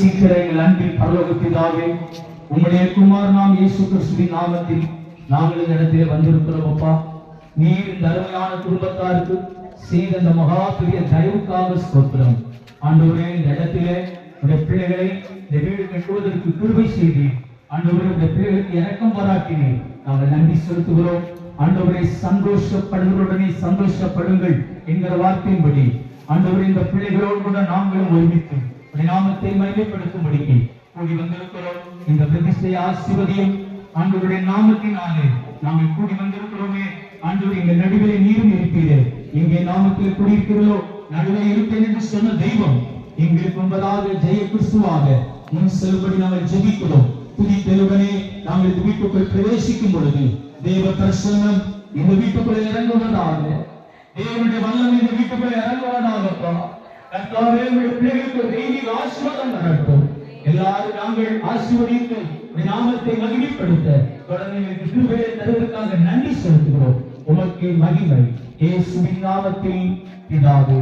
சீக்கிர எங்கள் அன்பின் பரலோக உங்களுடைய குமார் நாம் இயேசு கிறிஸ்துவின் நாமத்தில் நாங்கள் இந்த இடத்திலே வந்திருக்கிறோம் அப்பா. நீர் இந்த அருமையான குடும்பத்தாருக்கு செய்த இந்த மகா பெரிய தயவுக்காக ஸ்தோத்திரம். ஆண்டவரே இந்த இடத்திலே உடைய பிள்ளைகளை இந்த வீடு கட்டுவதற்கு கிருபை செய்தி ஆண்டவரே இந்த பிள்ளைகளுக்கு இறக்கம் பாராட்டினேன் நாங்கள் நன்றி செலுத்துகிறோம். ஆண்டவரை சந்தோஷப்படுவதுடனே சந்தோஷப்படுங்கள் என்கிற வார்த்தையின்படி. ஆண்டவரே இந்த பிள்ளைகளோடு கூட நாங்களும் ஒருமித்து நாமத்தை மகிமைப்படுத்தும்படிக்கு கூடி வந்திருக்கிறோம். இந்த பிரதிஷ்டை ஆசிர்வதியும் ஆண்டவருடைய நாமத்தினாலே நாங்கள் கூடி வந்திருக்கிறோமே. ஆண்டவர் எங்கள் நடுவிலே நீரும் இருப்பீரே. எங்கே நாமத்தில் குடியிருக்கிறதோ நடுவே இருப்பேன் என்று சொன்ன தெய்வம் எங்களுக்கு முன்பதாக ஜெய கிறிஸ்துவாக முன் செல்படி நாங்கள் ஜெபிக்கிறோம். துதித்தலுடனே நாங்கள் இந்த வீட்டுக்குள் பிரவேசிக்கும் பொழுது தேவ பிரசன்னம் இந்த வீட்டுக்குள்ள இறங்குவதாக தேவனுடைய வல்லமை இந்த வீட்டுக்குள்ள இறங்குவதாகப்பா. கர்த்தாவே உங்கள் பிள்ளைகளுக்கு தெய்வீக ஆசீர்வாதம் நடக்கும் எல்லாரும் நாங்கள் ஆசீர்வதித்து நாமத்தை மகிமைப்படுத்த குழந்தைகள் கிருபையை தருவதற்காக நன்றி செலுத்துகிறோம். உமக்கு மகிமை. இயேசுவின் நாமத்தில் பிதாவே